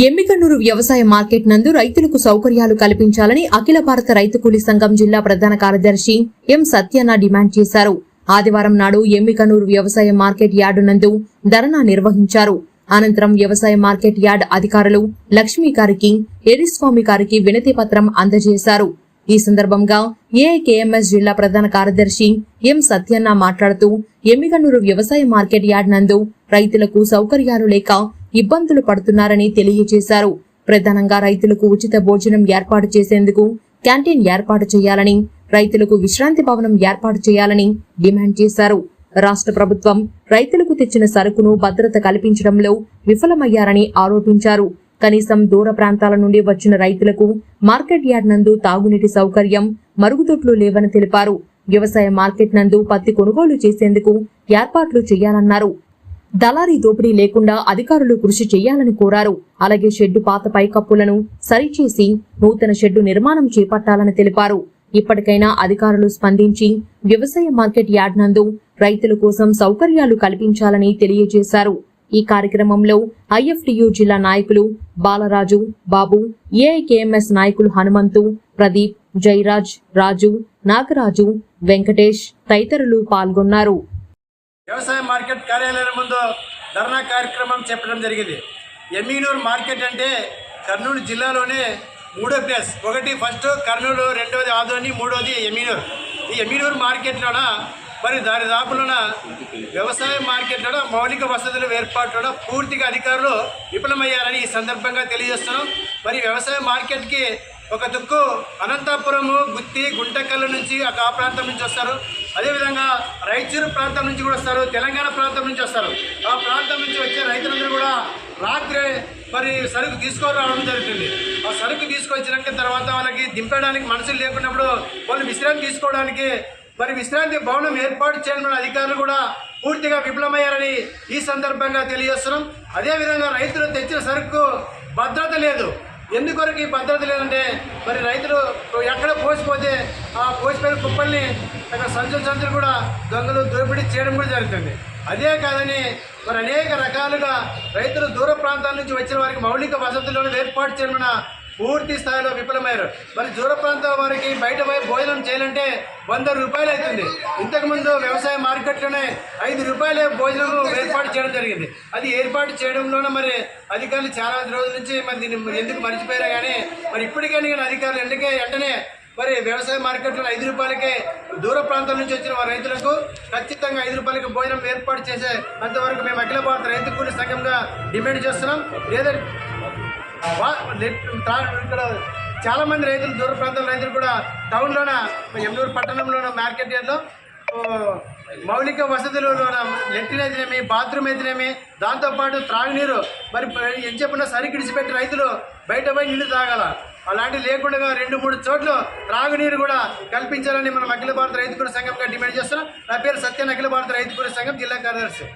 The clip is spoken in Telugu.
ఎమ్మికన్నూరు వ్యవసాయ మార్కెట్ నందు రైతులకు సౌకర్యాలు కల్పించాలని అఖిల భారత రైతు కూలీ సంఘం జిల్లా ప్రధాన కార్యదర్శి ఎం సత్యన్న డిమాండ్ చేశారు. ఆదివారం నాడు ఎమ్మికన్నూరు వ్యవసాయ మార్కెట్ యార్డు నందు ధర్నా నిర్వహించారు. అనంతరం వ్యవసాయ మార్కెట్ యార్డ్ అధికారులు లక్ష్మీ గారికి ఎరిస్వామి గారికి వినతి పత్రం అందజేశారు. ఈ సందర్భంగా ఏఐకేఎంఎస్ జిల్లా ప్రధాన కార్యదర్శి ఎం సత్యన్న మాట్లాడుతూ ఎమ్మికన్నూరు వ్యవసాయ మార్కెట్ యార్డ్ నందు రైతులకు సౌకర్యాలు లేక ఇబ్బందులు పడుతున్నారని తెలియజేశారు. ప్రధానంగా రైతులకు ఉచిత భోజనం ఏర్పాటు చేసేందుకు క్యాంటీన్ ఏర్పాటు చేయాలని రైతులకు విశ్రాంతి భవనం ఏర్పాటు చేయాలని డిమాండ్ చేశారు. రాష్ట్ర ప్రభుత్వం రైతులకు తెచ్చిన సరుకును భద్రత కల్పించడంలో విఫలమయ్యారని ఆరోపించారు. కనీసం దూర ప్రాంతాల నుండి వచ్చిన రైతులకు మార్కెట్ యార్డ్ నందు తాగునీటి సౌకర్యం మరుగుదొడ్లు లేవని తెలిపారు. వ్యవసాయ మార్కెట్ నందు పత్తి కొనుగోలు చేసేందుకు ఏర్పాట్లు చేయాలన్నారు. దళారీ దోపిడీ లేకుండా అధికారులు కృషి చేయాలని కోరారు. అలాగే షెడ్డు పాత పైకప్పులను సరిచేసి నూతన షెడ్డు నిర్మాణం చేపట్టాలని తెలిపారు. ఇప్పటికైనా అధికారులు స్పందించి వ్యవసాయ మార్కెట్ యార్డ్ నందు రైతుల కోసం సౌకర్యాలు కల్పించాలని తెలియజేశారు. ఈ కార్యక్రమంలో ఐఎఫ్టియు జిల్లా నాయకులు బాలరాజు బాబు ఏఐకేఎంఎస్ నాయకులు హనుమంతు ప్రదీప్ జైరాజ్ రాజు నాగరాజు వెంకటేష్ తదితరులు పాల్గొన్నారు. వ్యవసాయ మార్కెట్ కార్యాలయం ముందు ధర్నా కార్యక్రమం చెప్పడం జరిగింది. ఎమ్మీనూరు మార్కెట్ అంటే కర్నూలు జిల్లాలోనే మూడో ప్లేస్. ఒకటి ఫస్ట్ కర్నూలు రెండోది ఆదోని మూడోది ఎమ్మీనూరు. ఈ ఎమ్మీనూరు మార్కెట్లోన మరి దాని దాపులోన వ్యవసాయ మార్కెట్లో మౌలిక వసతుల ఏర్పాటులో పూర్తిగా అధికారులు విఫలమయ్యారని ఈ సందర్భంగా తెలియజేస్తున్నాం. మరి వ్యవసాయ మార్కెట్కి ఒక దుక్కు అనంతపురము గుత్తి గుంటకల్లు నుంచి ఆ ప్రాంతం నుంచి వస్తారు. అదేవిధంగా రాయచూరు ప్రాంతం నుంచి కూడా వస్తారు తెలంగాణ ప్రాంతం నుంచి వస్తారు. ఆ ప్రాంతం నుంచి వచ్చే రైతులందరూ కూడా రాత్రి మరి సరుకు తీసుకురావడం జరుగుతుంది. ఆ సరుకు తీసుకొచ్చినాక తర్వాత వాళ్ళకి దింపడానికి మనసులు లేకున్నప్పుడు వాళ్ళు విశ్రాంతి తీసుకోవడానికి మరి విశ్రాంతి భవనం ఏర్పాటు చేయడం అధికారులు కూడా పూర్తిగా విఫలమయ్యారని ఈ సందర్భంగా తెలియజేస్తున్నాం. అదేవిధంగా రైతులు తెచ్చిన సరుకు భద్రత లేదు. ఎందుకొరకు ఈ భద్రత లేదంటే మరి రైతులు ఎక్కడ పోసిపోతే ఆ పోసిపోయిన కుప్పల్ని అక్కడ సంచులు సంచులు కూడా దొంగలు దోపిడీ చేయడం కూడా జరుగుతుంది. అదే కాదని మరి అనేక రకాలుగా రైతులు దూర ప్రాంతాల నుంచి వచ్చిన వారికి మౌలిక వసతులను ఏర్పాటు చేయమన్న పూర్తి స్థాయిలో విఫలమయ్యారు. మరి దూర ప్రాంతాల వారికి బయట పోయి భోజనం చేయాలంటే వంద రూపాయలు అవుతుంది. ఇంతకుముందు వ్యవసాయ మార్కెట్లోనే ఐదు రూపాయలే భోజనం ఏర్పాటు చేయడం జరిగింది. అది ఏర్పాటు చేయడంలోనే మరి అధికారులు చాలా రోజుల నుంచి మరి దీన్ని ఎందుకు మర్చిపోయారా కానీ మరి ఇప్పటికైనా కానీ అధికారులు ఎందుకే వెంటనే మరి వ్యవసాయ మార్కెట్లో ఐదు రూపాయలకే దూర ప్రాంతాల నుంచి వచ్చిన వారి రైతులకు ఖచ్చితంగా ఐదు రూపాయలకి భోజనం ఏర్పాటు చేసే అంతవరకు మేము అఖిల భారత రైతు కూలి సంఘంగా డిమాండ్ చేస్తున్నాం. లేదా ఇక్కడ చాలా మంది రైతులు దూర ప్రాంతాల రైతులు కూడా టౌన్లోన ఎమ్నూరు పట్టణంలోన మార్కెట్ యార్డ్లో మౌలిక వసతులలోన లెట్రిన్ అయితేనేమి బాత్రూమ్ అయితేనేమి దాంతోపాటు త్రాగునీరు. మరి ఏం చెప్పినా సరికి ఇడిచిపెట్టి రైతులు బయట పోయి నీళ్ళు తాగాల. అలాంటివి లేకుండా రెండు మూడు చోట్ల త్రాగునీరు కూడా కల్పించాలని మనం అఖిల భారత రైతు కూర సంఘంగా డిమాండ్ చేస్తున్నాం. నా పేరు సత్యన్ అఖిల భారత రైతు కూర సంఘం జిల్లా కార్యదర్శి.